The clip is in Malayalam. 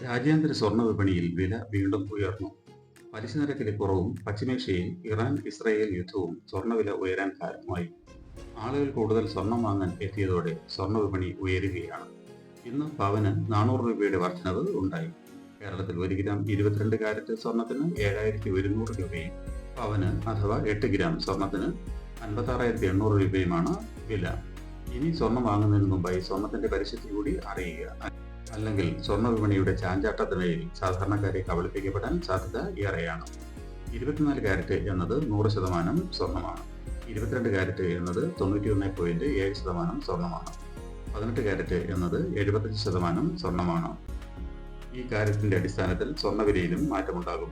രാജ്യാന്തര സ്വർണ വിപണിയിൽ വില വീണ്ടും ഉയർന്നു. പലിശ നിരക്കിലെ കുറവും പശ്ചിമേഷ്യയിൽ ഇറാൻ ഇസ്രായേൽ യുദ്ധവും സ്വർണവില ഉയരാൻ കാരണമായി. ആളുകൾ കൂടുതൽ സ്വർണം വാങ്ങാൻ എത്തിയതോടെ സ്വർണ വിപണി ഉയരുകയാണ്. ഇന്ന് പവന് നാനൂറ് രൂപയുടെ വർധനവ് ഉണ്ടായി. കേരളത്തിൽ ഒരു ഗ്രാം ഇരുപത്തിരണ്ട് കാരറ്റ് സ്വർണത്തിന് ഏഴായിരത്തി ഒരുന്നൂറ് രൂപയും പവന് അഥവാ എട്ട് ഗ്രാം സ്വർണത്തിന് അൻപത്താറായിരത്തി എണ്ണൂറ് രൂപയുമാണ് വില. ഇനി സ്വർണം വാങ്ങുന്നതിന് മുമ്പായി സ്വർണത്തിന്റെ പരിശുദ്ധി കൂടി അറിയുക. അല്ലെങ്കിൽ സ്വർണ വിപണിയുടെ ചാഞ്ചാട്ടത്തിനിടയിൽ സാധാരണക്കാരെ കബളിപ്പിക്കപ്പെടാൻ സാധ്യത ഏറെയാണ്. ഇരുപത്തിനാല് കാരറ്റ് എന്നത് നൂറ് ശതമാനം സ്വർണമാണ് ഇരുപത്തിരണ്ട് കാരറ്റ് എന്നത് തൊണ്ണൂറ്റി ഒന്ന് പോയിന്റ് ഏഴ് ശതമാനം സ്വർണമാണ് പതിനെട്ട് കാരറ്റ് എന്നത് എഴുപത്തഞ്ച് ശതമാനം സ്വർണമാണ് ഈ കാര്യത്തിന്റെ അടിസ്ഥാനത്തിൽ സ്വർണവിലയിലും മാറ്റമുണ്ടാകും.